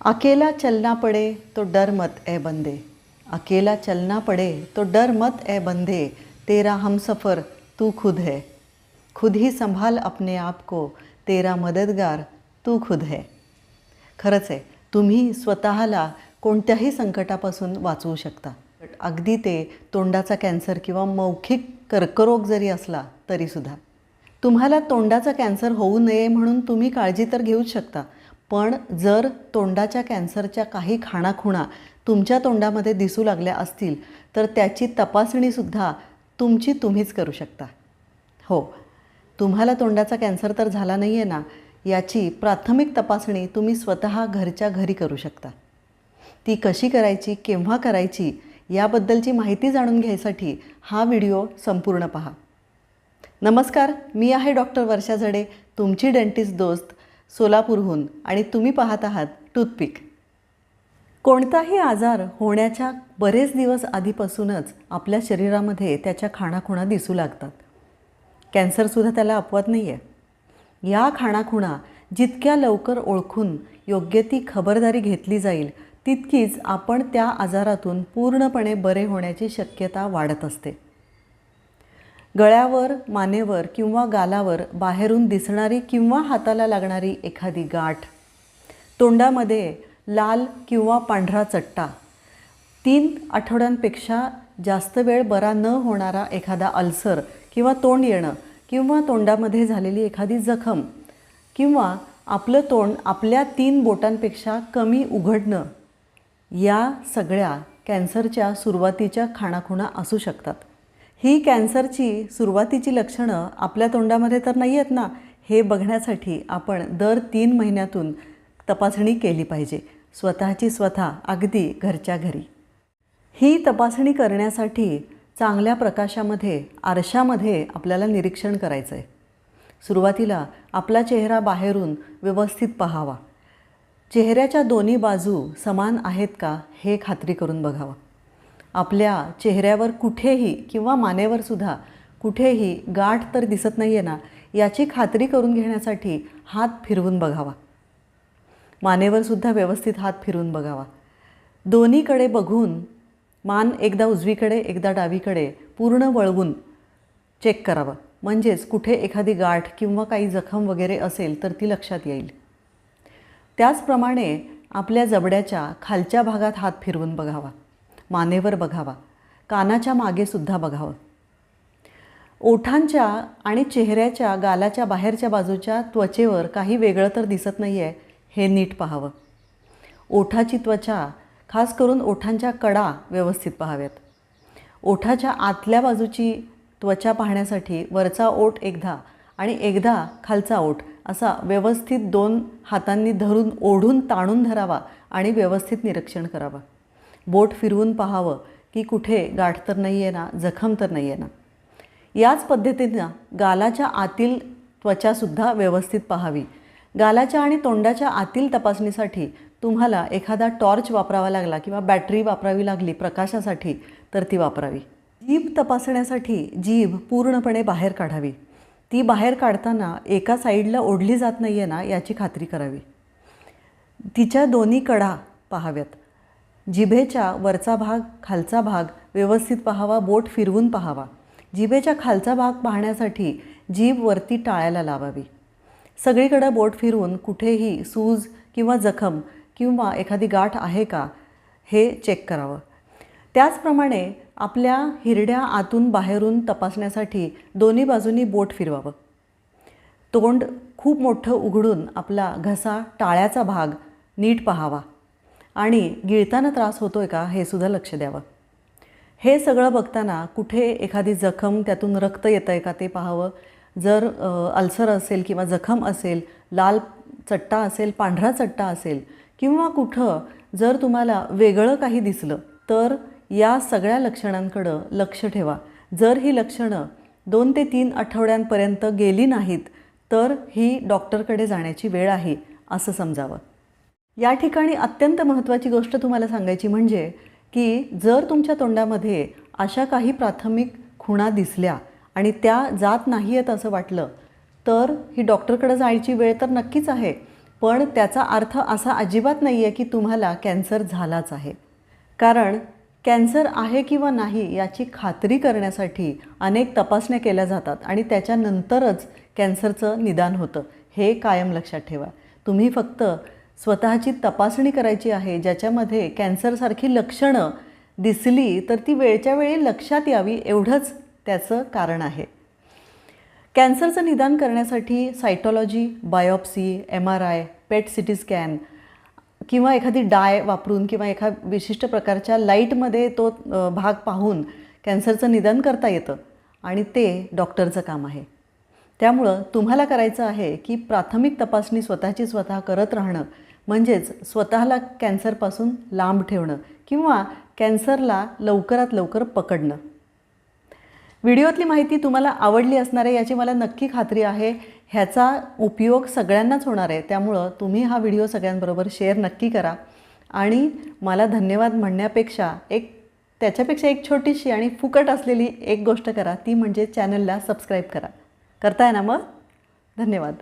अकेला चलना पड़े तो डर मत ए बंदे। अकेला चलना पड़े तो डर मत ए बंदे। तेरा हम सफ़र तू खुद है। खुद ही संभाल अपने आप को तेरा मदतगार तू खुद है। खरंच आहे तुम्ही स्वतःला कोणत्याही संकटापासून वाचवू शकता। अगदी ते तोंडाचा कॅन्सर किंवा मौखिक कर्करोग जरी असला तरीसुद्धा तुम्हाला तोंडाचा कॅन्सर होऊ नये म्हणून तुम्ही काळजी तर घेऊच शकता पण जर तोंडाच्या कॅन्सरच्या काही खाणाखुणा तुमच्या तोंडामध्ये दिसू लागल्या असतील तर त्याची तपासणीसुद्धा तुमची तुम्हीच करू शकता. हो तुम्हाला तोंडाचा कॅन्सर तर झाला नाही आहे ना याची प्राथमिक तपासणी तुम्ही स्वतः घरच्या घरी करू शकता. ती कशी करायची केव्हा करायची याबद्दलची माहिती जाणून घ्यायसाठी हा व्हिडिओ संपूर्ण पहा. नमस्कार मी आहे डॉक्टर वर्षा झडे तुमची डेंटिस्ट दोस्त सोलापूरहून आणि तुम्ही पाहत आहात टूथपिक. कोणताही आजार होण्याच्या बरेच दिवस आधीपासूनच आपल्या शरीरामध्ये त्याच्या खाणाखुणा दिसू लागतात. कॅन्सरसुद्धा त्याला अपवाद नाही आहे या खाणाखुणा जितक्या लवकर ओळखून योग्य ती खबरदारी घेतली जाईल तितकीच आपण त्या आजारातून पूर्णपणे बरे होण्याची शक्यता वाढत असते. गळ्यावर मानेवर किंवा गालावर बाहेरून दिसणारी किंवा हाताला लागणारी एखादी गाठ. तोंडामध्ये लाल किंवा पांढरा चट्टा. तीन आठवड्यांपेक्षा जास्त वेळ बरा न होणारा एखादा अल्सर किंवा तोंड येणं किंवा तोंडामध्ये झालेली एखादी जखम किंवा आपलं तोंड आपल्या तीन बोटांपेक्षा कमी उघडणं या सगळ्या कॅन्सरच्या सुरुवातीच्या खाणाखुणा असू शकतात. ही कॅन्सरची सुरुवातीची लक्षणं आपल्या तोंडामध्ये तर नाही आहेत ना. हे बघण्यासाठी आपण दर तीन महिन्यातून तपासणी केली पाहिजे. स्वतःची स्वतः अगदी घरच्या घरी. ही तपासणी करण्यासाठी चांगल्या प्रकाशामध्ये आरशामध्ये आपल्याला निरीक्षण करायचं आहे सुरुवातीला आपला चेहरा बाहेरून व्यवस्थित पाहावा. चेहऱ्याच्या दोन्ही बाजू समान आहेत का हे खात्री करून बघावं. आपल्या चेहऱ्यावर कुठेही किंवा मानेवरसुद्धा कुठेही गाठ तर दिसत नाही आहे ना याची खात्री करून घेण्यासाठी हात फिरवून बघावा. मानेवरसुद्धा व्यवस्थित हात फिरवून बघावा. दोन्हीकडे बघून मान एकदा उजवीकडे एकदा डावीकडे पूर्ण वळवून चेक करावं. म्हणजेच कुठे एखादी गाठ किंवा काही जखम वगैरे असेल तर ती लक्षात येईल. त्याचप्रमाणे आपल्या जबड्याच्या खालच्या भागात हात फिरवून बघावा. मानेवर बघावा. कानाच्या मागेसुद्धा बघावं. ओठांच्या आणि चेहऱ्याच्या गालाच्या बाहेरच्या बाजूच्या त्वचेवर काही वेगळं तर दिसत नाही आहे हे नीट पाहावं. ओठाची त्वचा खास करून ओठांच्या कडा व्यवस्थित पाहाव्यात. ओठाच्या आतल्या बाजूची त्वचा पाहण्यासाठी वरचा ओठ एकदा आणि एकदा खालचा ओठ असा व्यवस्थित दोन हातांनी धरून ओढून ताणून धरावा आणि व्यवस्थित निरीक्षण करावं. बोट फिरवून पाहावं की कुठे गाठ तर नाही आहे ना जखम तर नाही आहे ना. याच पद्धतीनं गालाच्या आतील त्वचासुद्धा व्यवस्थित पाहावी. गालाच्या आणि तोंडाच्या आतील तपासणीसाठी तुम्हाला एखादा टॉर्च वापरावा लागला किंवा बॅटरी वापरावी लागली प्रकाशासाठी तर ती वापरावी. जीभ तपासण्यासाठी जीभ पूर्णपणे बाहेर काढावी. ती बाहेर काढताना एका साईडला ओढली जात नाही आहे ना याची खात्री करावी. तिच्या दोन्ही कडा पाहाव्यात. जिभेच्या वरचा भाग खालचा भाग व्यवस्थित पाहावा बोट फिरवून पाहावा. जिभेच्या खालचा भाग पाहण्यासाठी जीभ वरती टाळायला लावावी. सगळीकडं बोट फिरवून कुठेही सूज किंवा जखम किंवा एखादी गाठ आहे का हे चेक करावं. त्याचप्रमाणे आपल्या हिरड्या आतून बाहेरून तपासण्यासाठी दोन्ही बाजूनी बोट फिरवावं. तोंड खूप मोठं उघडून आपला घसा टाळ्याचा भाग नीट पाहावा. आणि गिळताना त्रास होतो आहे का हे सुद्धा लक्ष द्यावं. हे सगळं बघताना कुठे एखादी जखम त्यातून रक्त येतं आहे का ते पाहावं. जर अल्सर असेल किंवा जखम असेल लाल चट्टा असेल पांढरा चट्टा असेल किंवा कुठं जर तुम्हाला वेगळं काही दिसलं तर या सगळ्या लक्षणांकडं लक्ष ठेवा. जर ही लक्षणं दोन ते तीन आठवड्यांपर्यंत गेली नाहीत तर ही डॉक्टरकडे जाण्याची वेळ आहे असं समजावं. या ठिकाणी अत्यंत महत्त्वाची गोष्ट तुम्हाला सांगायची म्हणजे की जर तुमच्या तोंडामध्ये अशा काही प्राथमिक खुणा दिसल्या आणि त्या जात नाही आहेत असं वाटलं तर ही डॉक्टरकडे जायची वेळ तर नक्कीच आहे पण त्याचा अर्थ असा अजिबात नाही आहे की तुम्हाला कॅन्सर झालाच आहे. कारण कॅन्सर आहे किंवा नाही याची खात्री करण्यासाठी अनेक तपासण्या केल्या जातात आणि त्याच्यानंतरच कॅन्सरचं निदान होतं. हे कायम लक्षात ठेवा. तुम्ही फक्त स्वतःची तपासणी करायची आहे ज्याच्यामध्ये कॅन्सरसारखी लक्षणं दिसली तर ती वेळच्या वेळी लक्षात यावी एवढंच त्याचं कारण आहे. कॅन्सरचं निदान करण्यासाठी cytology biopsy M R I PET C T scan किंवा एखादी डाय वापरून किंवा एका विशिष्ट प्रकारच्या लाईटमध्ये तो भाग पाहून कॅन्सरचं निदान करता येतं आणि ते डॉक्टरचं काम आहे. त्यामुळं तुम्हाला करायचं आहे की प्राथमिक तपासणी स्वतःची स्वतः करत राहणं म्हणजेच स्वतःला कॅन्सरपासून लांब ठेवणं किंवा कॅन्सरला लवकरात लवकर पकडणं. व्हिडिओतली माहिती तुम्हाला आवडली असणार आहे याची मला नक्की खात्री आहे. ह्याचा उपयोग सगळ्यांनाच होणार आहे. त्यामुळं तुम्ही हा व्हिडिओ सगळ्यांबरोबर शेअर नक्की करा. आणि मला धन्यवाद म्हणण्यापेक्षा एक त्याच्यापेक्षा एक छोटीशी आणि फुकट असलेली एक गोष्ट करा. ती म्हणजे चॅनलला सबस्क्राईब करा. करताय ना मग? धन्यवाद.